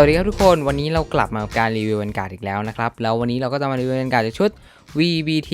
สวัสดีครับทุกคนวันนี้เรากลับมากับการรีวิวบรรยากาศอีกแล้วนะครับแล้ววันนี้เราก็จะมารีวิวบรรยากาศจากชุด VBT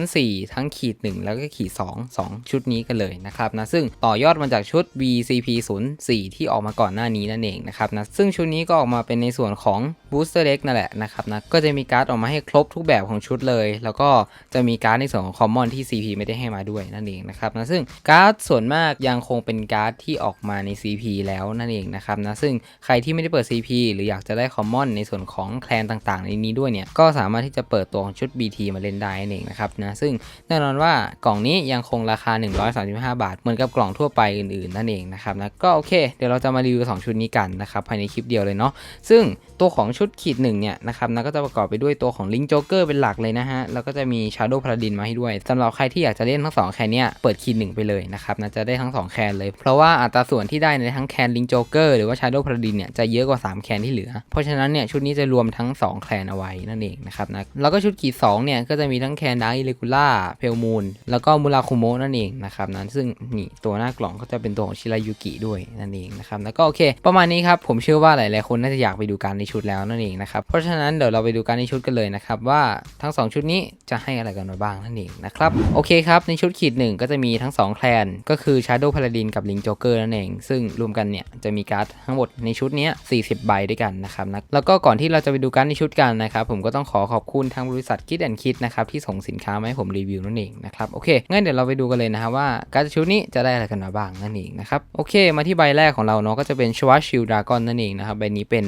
04ทั้งขีด 1 แล้วก็ขีด 2 2 ชุดนี้กันเลยนะครับนะซึ่งต่อยอดมาจากชุด VCP 04ที่ออกมาก่อนหน้านี้นั่นเองนะครับนะซึ่งชุดนี้ก็ออกมาเป็นในส่วนของ Booster Deck นั่นแหละนะครับนะก็จะมีการ์ดออกมาให้ครบทุกแบบของชุดเลย แล้วก็จะมีการ์ดในส่วนของ Common ที่ CP ไม่ได้ให้มาด้วยนั่นเองนะครับนะซึ่งการ์ดส่วนมากยังคงเป็นการ์ดที่ออกมาใน CP แล้วนั่นเองนะครับนะซึ่งใครที่ไม่ได้เปิด CP หรืออยากจะได้ Common ในส่วนของแคลนต่างๆ ในนี้ด้วยเนี่ยก็สามารถที่จะเปิดตัวของชุด BT มาเล่นได้นั่นเองนะครับนะซึ่งแน่นอนว่ากล่องนี้ยังคงราคา 135 บาท เหมือนกับกล่องทั่วไปอื่นๆนั่นเองนะครับนะก็โอเคเดี๋ยวเราจะมารีวิว2ชุดนี้กันนะครับภายในคลิปเดียวเลยเนาะซึ่งตัวของชุดขีดหนึ่งเนี่ยนะครับนะก็จะประกอบไปด้วยตัวของลิงโจ๊กเกอร์เป็นหลักเลยนะฮะแล้วก็จะมี Shadow Paladin มาให้ด้วยสำหรับใครที่อยากจะเล่นทั้งสองแคนเนี่ยเปิดขีดหนึ่งไปเลยนะครับนะจะได้ทั้งสองแคนเลย เพราะว่าอัตราส่วนที่ได้ในทั้งแคนลิงโจ๊กเกอร์หรือว่า Shadow Paladin เนี่ยจะเยอะกว่า 3 แคนที่เหลือ เพราะฉะนั้นเนี่ยชุดนี้จะรวมทั้ง 2 แคนเอาไว้นั่นเองนะครับนะแล้วก็ชุดขีด2เนี่ยก็จะมีทั้งแคนดาร์อิเลกูล่าเพลมูนแล้วก็มูราคุโมะนั่นเองนะครับนะซึ่งนี่ตัวหน้ากล่องก็จะเป็นตัวของชิรายุกิด้วยนั่นเองนะครับแล้วก็โอเค ประมาณนี้ครับผมเชื่อว่าหลายๆคนน่าจะอยากไปดูการในชุดแล้วนั่นเองนะครับเพราะฉะนั้นเดี๋ยวเราไปดูการในชุดกันเลยนะครับว่าทั้ง 2 ชุดนี้จะให้อะไรกันมาบ้างนั่นเองนะครับโอเคครับในชุดขีดหนึ่งก็จะมีทั้ง 2 แคลนก็คือ Shadow Paladin กับ Link Joker นั่นเอง ซึ่งรวมกันเนี่ยจะมีการ์ดทั้งหมดในชุดนี้40 ใบด้วยกันนะครับนะแล้วก็ก่อนที่เราจะไปดูการในชุดกันนะครับผมก็ต้องขอขอบคุณทางบริษัท Kit and Kit นนะครับที่ส่งสินค้ามาให้ผมรีวิวนั่นเองนะครับโอเคงั้นเดี๋ยวเราไปดูกันเลยนะครับว่าการ์ดชุดนี้จะได้อะไรกันมาบ้างนั่นเองนะครับโอเค มาที่ใบแรกของเราเนาะก็จะเป็น s h w a r z Shield Dragon นั่นเองนะครับใบนี้เป็น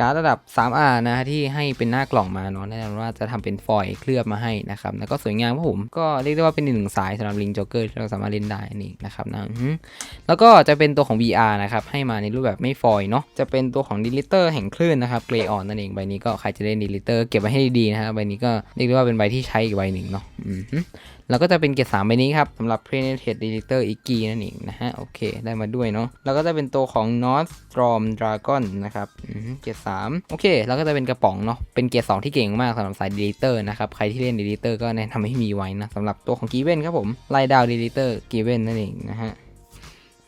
การ์ดระดับ 3R นะฮะที่ให้เป็นหน้ากล่องมาเนาะแน่นอนว่าจะทำเป็นฟอยล์เคลือบมาให้นะครับแล้วก็สวยงามครับผมก็เรียกได้ว่าเป็นหนึ่งสายสำหรับลิงจ็อกเกอร์ที่เราสามารถเล่นได้นี่นะครับนะแล้วก็จะเป็นตัวของ VR นะครับให้มาในรูปแบบไม่ฟอยล์เนาะจะเป็นตัวของดีลิเตอร์แห่งคลื่นนะครับเกรออนนั่นเองใบนี้ก็ใครจะเล่นดีลิเตอร์เก็บไว้ให้ดีๆนะครับใบนี้ก็เรียกได้ว่าเป็นใบที่ใช้อีกใบหนึ่งเนาะ แล้วก็จะเป็นเกรดสามใบนี้ครับสำหรับ p r e n a t e Deleter i g g y นั่นเองนะฮะ โอเค ได้มาด้วยเนาะแล้วก็จะเป็นตัวของ North Storm Dragon นะครับอืมเกรดสามโอเค แล้วก็จะเป็นกระป๋องเนาะเป็นเกรดสองที่เก่งมากสำหรับสาย Deleter นะครับ ใครที่เล่น Deleter ก็แนะนำให้มีไว้นะสำหรับตัวของ g i v e n ครับผมไล่ดาว Deleter g i v e n นั่นเองนะฮะ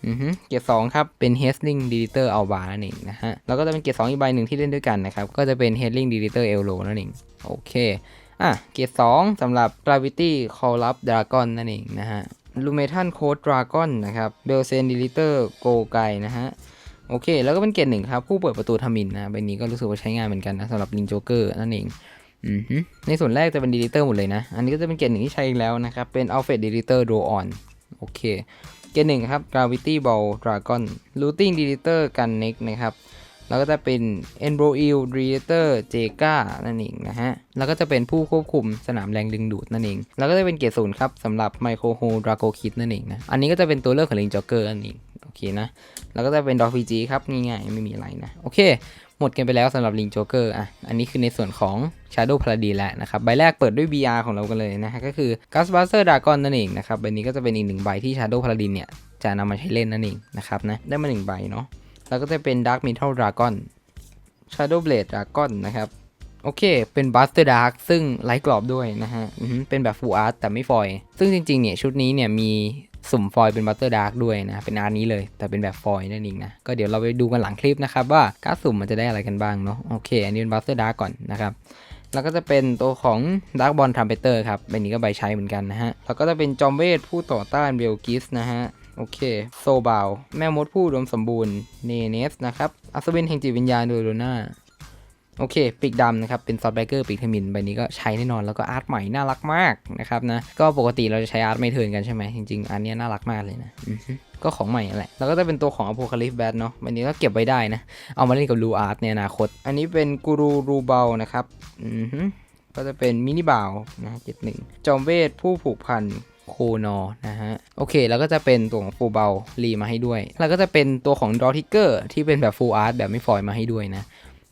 อือฮึเกียร์สองครับ เป็น Hestling Deleter Alba นั่นเองนะฮะ แล้วก็จะเป็นเกียร์สองอีกใบหนึ่งที่เล่นด้วยกันนะครับ ก็จะเป็น Hestling Deleter Elo นั่นเอง โอเค อะเกียร์สองสำหรับ Gravity Call Up Dragon นั่นเองนะฮะ l u m e t a n Code Dragon นะครับ b e l s e n Deleter Go ไกนะฮะโอเค แล้วก็เป็นเกียร์หนึ่งครับ ผู้เปิดประตูทามินนะใบนี้ก็รู้สึกว่าใช้งานเหมือนกันนะสำหรับ Link Joker นั่นเองอือฮึในส่วนแรกจะเป็น Deleter หมดเลยนะ อันนี้ก็จะเป็นเกียร์หนึ่งที่ใช้อีกแล้วนะครับ เป็น Alfred Deleter Draw On โอเค เกียร์หนึ่งครับ Gravity Ball Dragon Looting Deleter Gun Neck นะครับ แล้วก็จะเป็น e n b r o i l Deleter j e g a นั่นเองนะฮะ แล้วก็จะเป็นผู้ควบคุมสนามแรงดึงดูดนั่นเอง แล้วก็จะเป็นเกียร์ศูนย์ครับสำหรับ Micro h o Draco Kid นั่นเองนะ อันนี้ก็จะเป็นตัวเลือกของ Link Joker นั่นเอง โอเคนะ แล้วก็จะเป็น Dog PG ครับง่ายๆไม่มีอะไรนะ โอเค หมดกันไปแล้วสำหรับ Link Joker อะ อันนี้คือในส่วนของ Shadow Paladin แล้วนะครับ ใบแรกเปิดด้วย BR ของเรากันเลยนะฮะ ก็คือ Gasbuster Dragon นั่นเองนะครับ ใบนี้ก็จะเป็นอีกหนึ่งใบที่ Shadow Paladin เนี่ยจะนำมาใช้เล่นนั่นเองนะครับนะ ได้มาหนึ่งใบเนาะ แล้วก็จะเป็น Dark Metal Dragon Shadow Blade Dragon นะครับ โอเค เป็น Buster Dark ซึ่งไร้กรอบด้วยนะฮะเป็นแบบ Full Art แต่ไม่ฟอย ซึ่งจริงๆเนี่ยชุดนี้เนี่ยมีสุ่มฟอยเป็น Buster Dark ด้วยนะ เป็นอาร์ตนี้เลย แต่เป็นแบบฟอยนั่นเองนะ ก็เดี๋ยวเราไปดูกันหลังคลิปนะครับ ว่าการดสุ่มมันจะได้อะไรกันบ้างเนาะ โอเค อันนี้เป็น Buster Dark ก่อนนะครับ แล้วก็จะเป็นตัวของ Dark Ball Trumpeter ครับใบนี้ก็ใบใช้เหมือนกันนะฮะ แล้วก็จะเป็นจอมเวทผู้ต่อต้านเบลกิสนะฮะ โอเค โซบาว แม่มดผู้อุดมสมบูรณ์ เนเนสนะครับ อัศวินแห่งจิตวิญญาณโดยโลนาโอเค ปีกดำนะครับ เป็นซอฟต์แบเกอร์ปีกเทมิน ใบนี้ก็ใช้แน่นอน แล้วก็อาร์ตใหม่น่ารักมากนะครับนะ ก็ปกติเราจะใช้อาร์ตไม่เทินกันใช่ไหม จริงๆ อันนี้น่ารักมากเลยนะอือฮึก็ของใหม่แหละ แล้วก็จะเป็นตัวของ Apocalypse Bat เนาะ ใบนี้ก็เก็บไว้ได้นะ เอามาเล่นกับรูอาร์ตในอนาคต อันนี้เป็นกูรูรูเบลนะครับอือฮึก็จะเป็นมินิบาวนะเจ็ดหนึ่งจอมเวทผู้ผูกพัน โคนอนะฮะ โอเค แล้วก็จะเป็นตัวของฟูเบลรีมาให้ด้วย แล้วก็จะเป็นตัวของดอทิกเกอร์ที่เป็นแบบฟูลอาร์ตแบบไม่ฟอยมาให้ด้วยนะ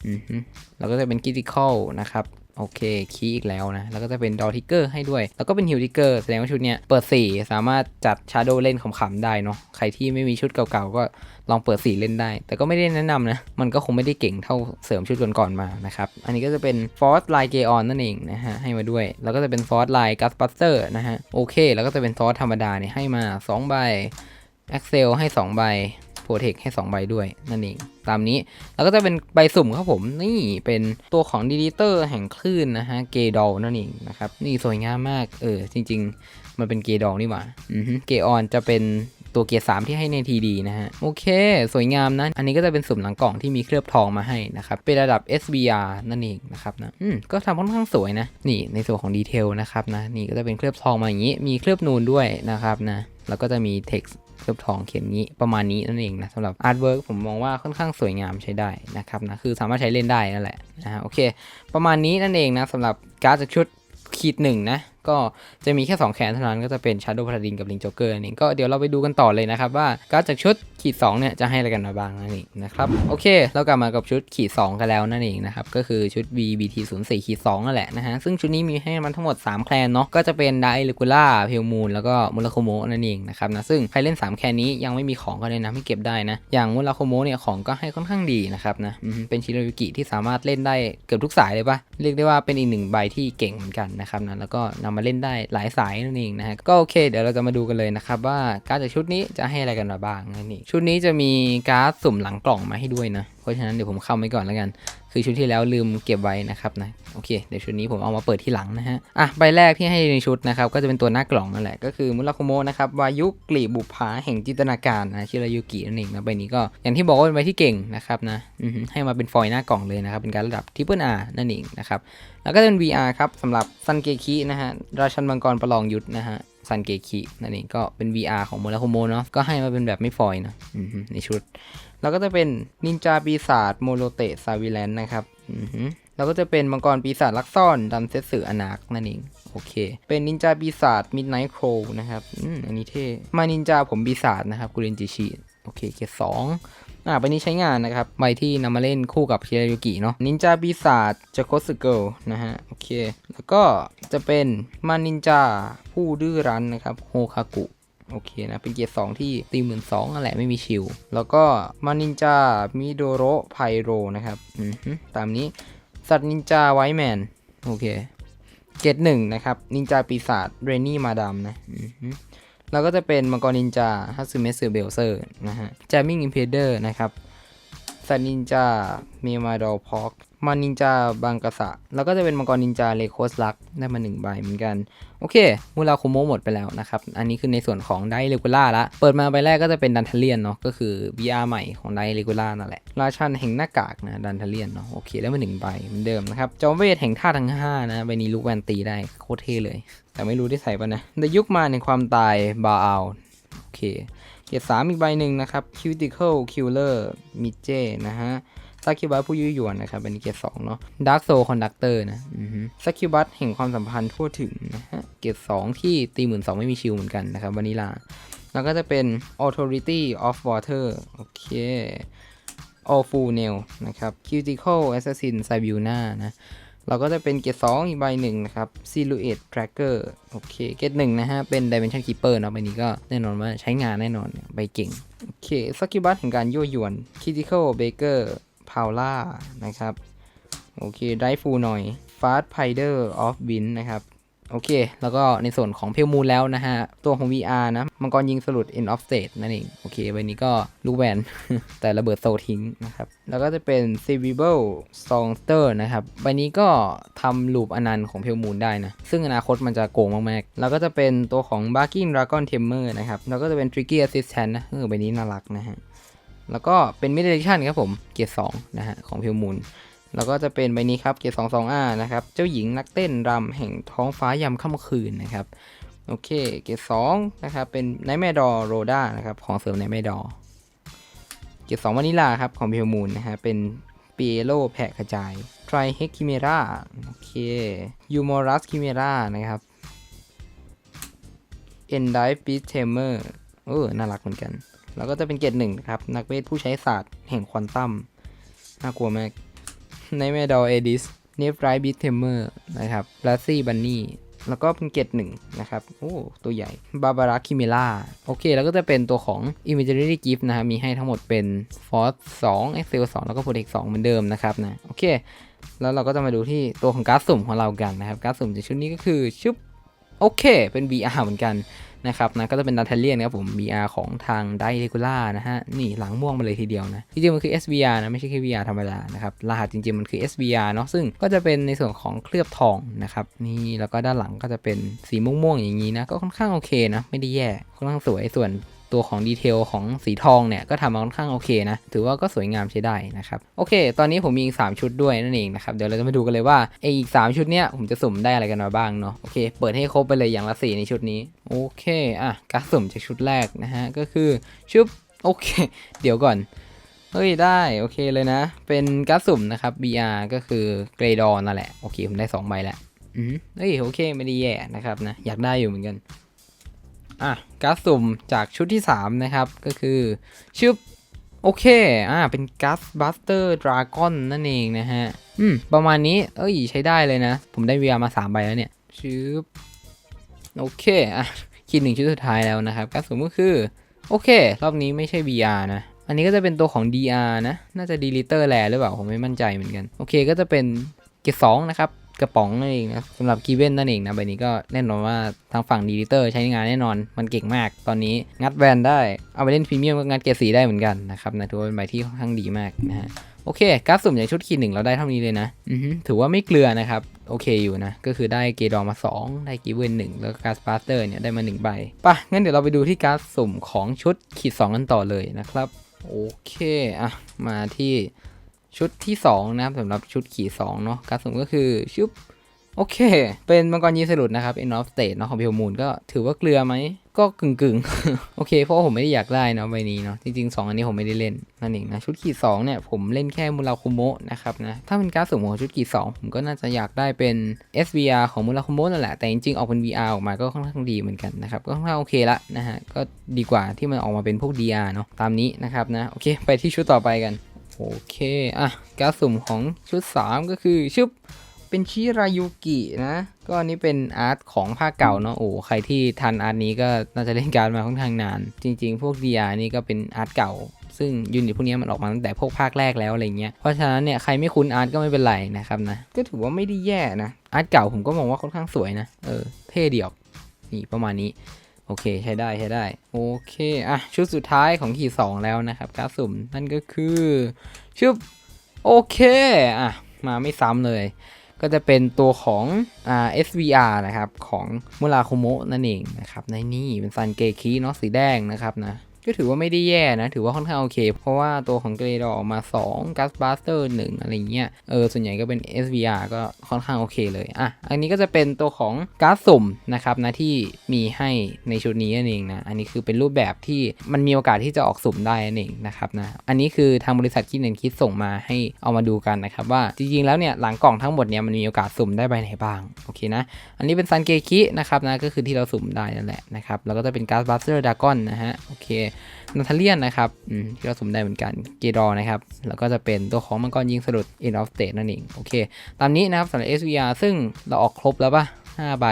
อือฮึแล้วก็จะเป็นกิติคอลนะครับ โอเคคีย์อีกแล้วนะ แล้วก็จะเป็นดอทิกเกอร์ให้ด้วย แล้วก็เป็นฮิวทิกเกอร์แสดงว่าชุดเนี้ยเปิด 4 สามารถจัดชาร์โดเล่นขำๆได้เนาะใครที่ไม่มีชุดเก่าๆ ก็ลองเปิด 4 เล่นได้ แต่ก็ไม่ได้แนะนำนะ มันก็คงไม่ได้เก่งเท่าเสริมชุดก่อนๆมานะครับ อันนี้ก็จะเป็นฟอร์สไลเกออนนั่นเองนะฮะให้มาด้วย แล้วก็จะเป็นฟอร์สไลกัสบัสเตอร์นะฮะโอเค แล้วก็จะเป็นฟอสธรรมดาเนี่ยให้มา2ใบ Excel ให้ 2 ใบ โปรเทคให้ 2 ใบด้วยนั่นเองตามนี้แล้วก็จะเป็นใบสุ่มครับผมนี่เป็นตัวของดีดิเตอร์แห่งคลื่นนะฮะเกดอลนั่นเองนะครับนี่สวยงามมากเออจริง ๆ มันเป็นเกดอลนี่หว่าอือฮึเกออนจะเป็นตัวเกียร์สามที่ให้ในทีดีนะฮะ โอเค สวยงามนะ อันนี้ก็จะเป็นสุ่มหลังกล่องที่มีเคลือบทองมาให้นะครับ เป็นระดับ SBR นั่นเองนะครับนะอืมก็ทำค่อนข้างสวยนะ นี่ในส่วนของดีเทลนะครับนะ นี่ก็จะเป็นเคลือบทองมาอย่างนี้ มีเคลือบนูนด้วยนะครับนะ แล้วก็จะมี text เคลือบทองเขียนนี้ประมาณนี้นั่นเองนะสำหรับอาร์ตเวิร์กผมมองว่าค่อนข้างสวยงามใช้ได้นะครับนะคือสามารถใช้เล่นได้นั่นแหละนะฮะโอเค ประมาณนี้นั่นเองนะสำหรับการ์ดจากชุดขีดหนึ่งนะ ก็จะมีแค่ 2แคนเท่านั้นก็จะเป็น Shadow Paladin กับ Link Joker นั่นเองก็เดี๋ยวเราไปดูกันต่อเลยนะครับว่าการจากชุดขีด2เนี่ยจะให้อะไรกันมาบ้างนั่นเองนะครับโอเค เรากลับมากับชุดขีด2กันแล้วนั่นเองนะครับก็คือชุด VBT 0 4ขีด2นั่นแหละนะฮะซึ่งชุดนี้มีให้มันทั้งหมด 3 แคลนเนาะก็จะเป็นไดลิกูล่าเพลมูนแล้วก็มูลโคโมนั่นเองนะครับนะซึ่งใครเล่น 3 แคลนนี้ยังไม่มีของก็เลยนะไม่เก็บได้นะอย่างมูลโคโมเนี่ยของก็ให้ค่อนข้างดีนะครับนะเป็นชิโรยุกิที่สามารถเล่นได้เกือบทุกสายเลยปะเรียกได้ว่าเป็นอีกหนึ่งใบที่เก่งเหมือนกันนะครับนะแล้วก็นำมาเล่นได้หลายสายนั่นเองนะฮะก็โอเค เดี๋ยวเราจะมาดูกันเลยนะครับว่าการ์ดจากชุดนี้จะให้อะไรกันมาบ้างนั่นเองชุดนี้จะมีการ์ดสุ่มหลังกล่องมาให้ด้วยนะ เพราะฉะนั้นเดี๋ยวผมเข้าไปก่อนแล้วกัน คือชุดที่แล้วลืมเก็บไว้นะครับนะโอเคเดี๋ยวชุดนี้ผมเอามาเปิดที่หลังนะฮะอะใบแรกที่ให้ในชุดนะครับก็จะเป็นตัวหน้ากล่องนั่นแหละก็คือมุราคุโมะนะครับวายุกลีบุภาแห่งจินตนาการนะชิรายุกินั่นเองนะใบนี้ก็อย่างที่บอกว่าเป็นใบที่เก่งนะครับนะให้มาเป็นฟอยล์หน้ากล่องเลยนะครับเป็นการระดับทิปเปิลอาร์นั่นเองนะครับแล้วก็จะเป็น VR ครับสำหรับซันเกคินะฮะราชันมังกรประลองยุทธนะฮะซันเกคินั่นเองก็เป็น VR ของมุราคุโมเนาะก็ให้มาเป็นแบบไม่ฟอยนะในชุด แล้วก็จะเป็นนินจาปีศาจโมโรเตซาวิแลนนะครับอือหือแล้วก็จะเป็นมังกรปีศาจลักซ่อนดัมเซสึออนาคนั่นเองโอเค เป็นนินจาปีศาจมิดไนท์โครนะครับอืมอันนี้เท่ มานินจาผมปีศาจนะครับกุเรนจิชิโอเคเกรดสองอ่าใบนี้ใช้งานนะครับ ใบที่นำมาเล่นคู่กับเคียยุกิเนาะนินจาปีศาจจะโคสึเกิลนะฮะ โอเค แล้วก็จะเป็นมานินจาผู้ดื้อรั้นนะครับโฮคากุ โอเคนะ เป็นเกียร์สองที่ตีหมื่นสองนั่นแหละไม่มีชิลแล้วก็มานินจามิโดโรไพโรนะครับอืตามนี้สัตว์นินจาไวแมน โอเค เกตหนึ่งนะครับ นินจาปีศาจเรนนี่มาดามนะแล้วก็จะเป็นมังกรนินจาฮัตสึเมสเซเบลเซอร์นะฮะแจมิงอิมเพเดอร์นะครับ สัตว์นินจา เมมาดอลพอกมานินจาบังกะสะ แล้วก็จะเป็นมังกรนินจาเลโคสลัก ได้มาหนึ่งใบเหมือนกัน โอเค มูราคุโมหมดไปแล้วนะครับ อันนี้คือในส่วนของไดเรกูล่าละ เปิดมาใบแรกก็จะเป็นดันทเลียนเนาะ ก็คือ VR ใหม่ของไดเรกูล่านั่นแหละ ราชันแห่งหน้ากากนะดันทเลียนเนาะ โอเค ได้มาหนึ่งใบเหมือนเดิมนะครับ จอมเวทแห่งท่าทั้งห้านะใบนี้ลูกแวนตีได้โคตรเท่เลย แต่ไม่รู้ได้ใส่ปะนะในยุคมาในความตายบาเอาโอเค เกียรติสามอีกใบหนึ่งนะครับ Cuticle Killer m i d j นะฮะซาคิบัตผู้ยุยวนนะครับอันนี้เกียร์สองเนาะดาร์กโซคอนดักเตอร์นะซาคิบัตแห่งความสัมพันธ์ทั่วถึงนะฮะเกียร์สองที่ตีหมื่นสองไม่มีชิลเหมือนกันนะครับวานิลา แล้วก็จะเป็น Authority of Water โอเค All Full Nail นะครับ Cuticle Assassin s i b u n a นะ เราก็จะเป็นเกตสองอีกใบหนึ่งนะครับ Silhouette Tracker โอเค เกตหนึ่งนะฮะ เป็น Dimension Keeper เนาะใบนี้ก็แน่นอนว่าใช้งานแน่นอนใบเก่ง โอเคสกิบัตแห่งการยั่วยวน Critical Baker p a u l a นะครับ โอเค ได้ฟูหน่อย Fast Pider of Wind นะครับ โอเค แล้วก็ในส่วนของเพลมูลแล้วนะฮะ ตัวของ VR นะ มังกรยิงสลุด End of State นั่นเอง โอเค ใบนี้ก็ลูกแวน แต่ระเบิดโซทิ้งนะครับ แล้วก็จะเป็น c e r e b r a l Songster นะครับ ใบนี้ก็ทำลูปอนันต์ของเพลมูลได้นะ ซึ่งอนาคตมันจะโกงมากๆ แล้วก็จะเป็นตัวของ Barking Dragon Tamer นะครับ แล้วก็จะเป็น Tricky Assistant นะ เออ ใบนี้น่ารักนะฮะ แล้วก็เป็น Mid Edition ครับผม เกียร์2นะฮะ ของเพลมูล แล้วก็จะเป็นใบนี้ครับเกียร์2 2 R นะครับ เจ้าหญิงนักเต้นรำแห่งท้องฟ้ายามค่ำคืนนะครับ โอเค เกียร์2นะครับ เป็นไนแมดอโรด้านะครับ ของเสริมไนแมดอเกียร์2วานิลาครับ ของเพลมูลนะฮะ เป็นเปียโลแผ่กระจายทรเฮคิเมราโอเคยูมอรัสคิเมรานะครับเอนไดฟิเทเมอร์เออ น่ารักเหมือนกัน แล้วก็จะเป็นเกียรติหนึ่งครับ นักเวทผู้ใช้ศาสตร์แห่งควอนตัม น่ากลัวมาก ในเมดอลเอดิสเนฟไรบิทเทมเมอร์นะครับลาซี่บันนี่แล้วก็เป็นเกตหนึ่งนะครับ โอ้ ตัวใหญ่ บาบาราคิเมล่า โอเค แล้วก็จะเป็นตัวของ Imaginary Gift นะครับมีให้ทั้งหมดเป็น Force 2 Excel 2 แล้วก็ Protect 2 เหมือนเดิมนะครับนะ โอเค แล้วเราก็จะมาดูที่ตัวของการ์ดสุ่มของเรากันนะครับ การ์ดสุ่มในชุดนี้ก็คือชุบ โอเค เป็น VR เหมือนกัน นะครับนะก็จะเป็นดัตเทเลียนครับผม VR ของทางไดเรกูล่านะฮะ นี่หลังม่วงมาเลยทีเดียวนะ จริงๆ มันคือ SVR นะ ไม่ใช่แค่ VR ธรรมดานะครับ รหัสจริงๆ มันคือ SVR เนาะซึ่งก็จะเป็นในส่วนของเคลือบทองนะครับ นี่แล้วก็ด้านหลังก็จะเป็นสีม่วงๆอย่างนี้นะก็ค่อนข้างโอเคนะไม่ได้แย่ค่อนข้างสวยส่วน ตัวของดีเทลของสีทองเนี่ยก็ทำมาค่อนข้างโอเคนะ ถือว่าก็สวยงามใช้ได้นะครับ โอเค ตอนนี้ผมมีอีก 3 ชุดด้วยนั่นเองนะครับ เดี๋ยวเราจะมาดูกันเลยว่าไออีก 3 ชุดเนี้ยผมจะสุ่มได้อะไรกันมาบ้างเนาะ โอเค เปิดให้ครบไปเลยอย่างละสีในชุดนี้ โอเค อะ การสุ่มจากชุดแรกนะฮะ ก็คือชุบ โอเค เดี๋ยวก่อน เฮ้ย ได้ โอเคเลยนะ เป็นการสุ่มนะครับ BR ก็คือเกรดอนั่นแหละ โอเค ผมได้2ใบแล้ว อืมเฮ้ย โอเค ไม่ได้แย่นะครับนะ อยากได้อยู่เหมือนกัน อะการ์ดสุ่มจากชุดที่ 3 นะครับ ก็คือชุบโอเค อ่า เป็นกัสบัสเตอร์ดราก้อนนั่นเองนะฮะ อืม ประมาณนี้ เอ้ย ใช้ได้เลยนะ ผมได้ VR มา 3 ใบแล้วเนี่ยชุบโอเค อะ คิดหนึ่งชุดสุดท้ายแล้วนะครับการ์ดสุ่มก็คือ โอเค รอบนี้ไม่ใช่ VR นะ อันนี้ก็จะเป็นตัวของ DR นะ น่าจะ Deleter แลหรือเปล่า ผมไม่มั่นใจเหมือนกัน โอเค ก็จะเป็นเกตสองนะครับ กระป๋องนั่นเองนะสำหรับกีเว่นนั่นเองนะใบนี้ก็แน่นอนว่าทางฝั่งดีลิเตอร์ใช้งานแน่นอนมันเก่งมากตอนนี้งัดแวนได้เอาไปเล่นพรีเมียมก็งัดเกรดสีได้เหมือนกันนะครับนะถือว่าเป็นใบที่ค่อนข้างดีมากนะฮะโอเคการ์ดสุ่มอย่างชุดขีดหนึ่งเราได้เท่านี้เลยนะถือว่าไม่เกลือนะครับ โอเคอยู่นะ ก็คือได้เกรดอมา 2 ได้กีเวนหนึ่งแล้วก็การสปาร์เตอร์เนี่ยได้มา 1 ใบป่ะงั้นเดี๋ยวเราไปดูที่การ์ดสุ่มของชุดขีด2กันต่อเลยนะครับ โอเค อะ มาที่ ชุดที่2นะครับสำหรับชุดขีด2เนาะการสุ่มก็คือชุบโอเค เป็นมังกรยีสลุดนะครับ End of State เนาะของพิวมูลก็ถือว่าเกลือไหม ก็กึ่งกึ่งๆโอเค เพราะผมไม่ได้อยากได้เนาะใบนี้เนาะจริงๆ 2 อันนี้ผมไม่ได้เล่นนั่นเองนะชุดขีด2เนี่ยผมเล่นแค่มูราคุโมะนะครับนะถ้าเป็นการดสุ่มของชุดขีด2ผมก็น่าจะอยากได้เป็น SVR ของมูราคุโมะนั่นแหละแต่จริงๆออกเป็น VR ออกมาก็ค่อนข้างดีเหมือนกันนะครับก็ค่อนข้างโอเคละนะฮะก็ดีกว่าที่มันออกมาเป็นพวก DR เนาะตามนี้นะครับนะโอเค ไปที่ชุดต่อไปกัน โอเค อะการดสุ่มของชุด 3 ก็คือชุบเป็นชิรายุกินะ ก็อันนี้เป็นอาร์ตของภาคเก่าเนาะโอ้ใครที่ทันอาร์ตนี้ก็น่าจะเล่นการดมาค่อนข้างนาน จริง ๆ พวก DR นี่ก็เป็นอาร์ตเก่า ซึ่งยูนิตพวกนี้มันออกมาตั้งแต่พวกภาคแรกแล้วอะไรเงี้ยเพราะฉะนั้นเนี่ยใครไม่คุ้นอาร์ตก็ไม่เป็นไรนะครับนะก็ถือว่าไม่ได้แย่นะอาร์ตเก่าผมก็มองว่าค่อนข้างสวยนะเออเท่เดียวนี่ประมาณนี้ โอเคใช้ได้ใช้ได้ โอเคอะชุดสุดท้ายของขีด2แล้วนะครับการสุ่มนั่นก็คือชุบโอเคอะมาไม่ซ้ำเลย ก็จะเป็นตัวของอ่า SVR นะครับ ของมุราคุโมะนั่นเองนะครับ ในนี่เป็นซันเกคีเนาะสีแดงนะครับนะ ก็ถือว่าไม่ได้แย่นะ ถือว่าค่อนข้างโอเค เพราะว่าตัวของเกรดออกมา2 g a s b u s t e r 1 อะไรเงี้ย เออ ส่วนใหญ่ก็เป็น SVR ก็ค่อนข้างโอเคเลย อะ อันนี้ก็จะเป็นตัวของการ์ดสุ่มนะครับนะที่มีให้ในชุดนี้นั่นเองนะ อันนี้คือเป็นรูปแบบที่มันมีโอกาสที่จะออกสุ่มได้นั่นเองนะครับนะ อันนี้คือทางบริษัทคิดเนนคิดส่งมาให้เอามาดูกันนะครับว่าจริงๆแล้วเนี่ยหลังกล่องทั้งหมดเนี่ยมันมีโอกาสสุ่มได้ใบไหนบ้าง โอเคนะ อันนี้เป็นซันเกคินะครับนะ ก็คือที่เราสุ่มได้นั่นแหละนะครับ แล้วก็จะเป็นการ์ดบัสเตอร์ดากอนนะฮะ โอเคนาทาเลียนนะครับอืมที่เราสุ่มได้เหมือนกันเกดอนะครับ แล้วก็จะเป็นตัวของมังกรยิงสลุด End of State นั่นเอง โอเค ตามนี้นะครับสำหรับ SVR ซึ่งเราออกครบแล้วป่ะ5ใบ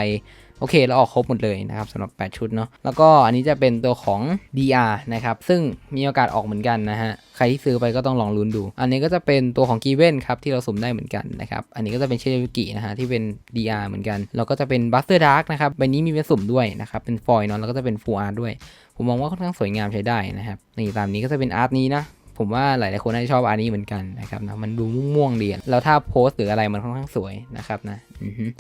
โอเค เราออกครบหมดเลยนะครับสำหรับ 8 ชุดเนาะแล้วก็อันนี้จะเป็นตัวของ DR นะครับ ซึ่งมีโอกาสออกเหมือนกันนะฮะใครที่ซื้อไปก็ต้องลองลุ้นดู อันนี้ก็จะเป็นตัวของกีเวนครับที่เราสุ่มได้เหมือนกันนะครับ อันนี้ก็จะเป็นเชลวิกินะฮะที่เป็น DR เหมือนกัน แล้วก็จะเป็นบัสเตอร์ดาร์กนะครับใบนี้มีเป็นสุ่มด้วยนะครับ เป็นฟอยล์เนาะแล้วก็จะเป็นฟูอาร์ด้วย ผมมองว่าค่อนข้างสวยงามใช้ได้นะครับนี่ตามนี้ก็จะเป็นอาร์ตนี้นะผมว่าหลายๆคนน่าจะชอบอาร์ตนี้เหมือนกันนะครับนะมันดูม่วงๆดีอะแล้วถ้าโพสต์หรืออะไรมันค่อนข้างสวยนะครับนะอือ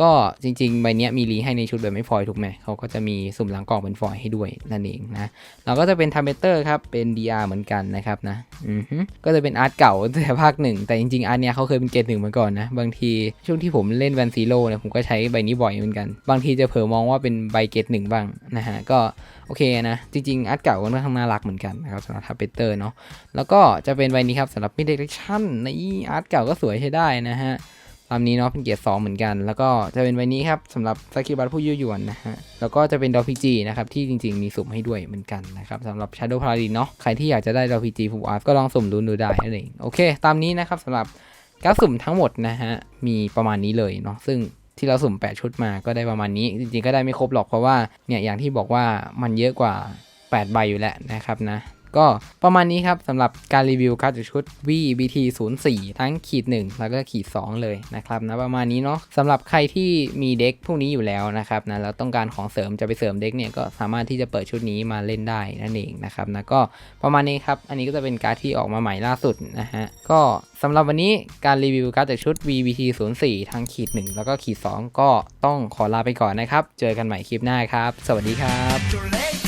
ก็จริงๆใบนี้มีรีให้ในชุดแบบไม่ฟอยถูกไหมเขาก็จะมีสุ่มหลังกล่องเป็นฟอยให้ด้วยนั่นเองนะเราก็จะเป็นท a มเมเตอร์ครับเป็น DR เหมือนกันนะครับนะอือฮึก็จะเป็นอาร์ตเก่าแต่ภาคหนึ่งแต่จริงๆอาร์ตเนี้ยเขาเคยเป็นเกรดหนึ่งมาก่อนนะบางทีช่วงที่ผมเล่นแวนซีโร่เนี่ยผมก็ใช้ใบนี้บ่อยเหมือนกัน บางทีจะเผลอมองว่าเป็นใบเกรดหนึ่งบ้างนะฮะก็โอเคนะจริงๆอาร์ตเก่าก็ค่อนข้างน่ารักเหมือนกันนะครับสำหรับท a มเมเตอร์เนาะแล้วก็จะเป็นใบนี้ครับสำหรับมิดเดเรคชั่นในอาร์ตเก่าก็สวยใช้ได้นะฮะ ตามนี้เนาะเป็นเกียร์สองเหมือนกัน แล้วก็จะเป็นใบนี้ครับสำหรับสกิลบัตผู้ยั่ยวนนะฮะ แล้วก็จะเป็นดอพีจีนะครับที่จริงๆ มีสุ่มให้ด้วยเหมือนกันนะครับสำหรับ Shadow Paladin เนาะใครที่อยากจะได้ดอพีจีฟูอาร์ก็ลองสุ่มดูดูได้นั่นเองโอเค ตามนี้นะครับสำหรับการสุ่มทั้งหมดนะฮะมีประมาณนี้เลยเนาะซึ่งที่เราสุ่ม 8 ชุดมาก็ได้ประมาณนี้ จริงๆ ก็ได้ไม่ครบหรอกเพราะว่าเนี่ยอย่างที่บอกว่ามันเยอะกว่า 8 ใบอยู่แล้วนะครับนะ ก็ประมาณนี้ครับสำหรับการรีวิวการ์ดจากชุด VBT 04ทั้งขีด1แล้วก็ขีด 2 เลยนะครับนะประมาณนี้เนาะสำหรับใครที่มีเด็กพวกนี้อยู่แล้วนะครับนะแล้วต้องการของเสริมจะไปเสริมเด็กเนี่ยก็สามารถที่จะเปิดชุดนี้มาเล่นได้นั่นเองนะครับนะก็ประมาณนี้ครับอันนี้ก็จะเป็นการ์ดที่ออกมาใหม่ล่าสุดนะฮะก็สำหรับวันนี้การรีวิวการ์ดจากชุด VBT 04ทั้งขีด 1 แล้วก็ขีด 2 ก็ต้องขอลาไปก่อนนะครับ เจอกันใหม่คลิปหน้าครับ สวัสดีครับ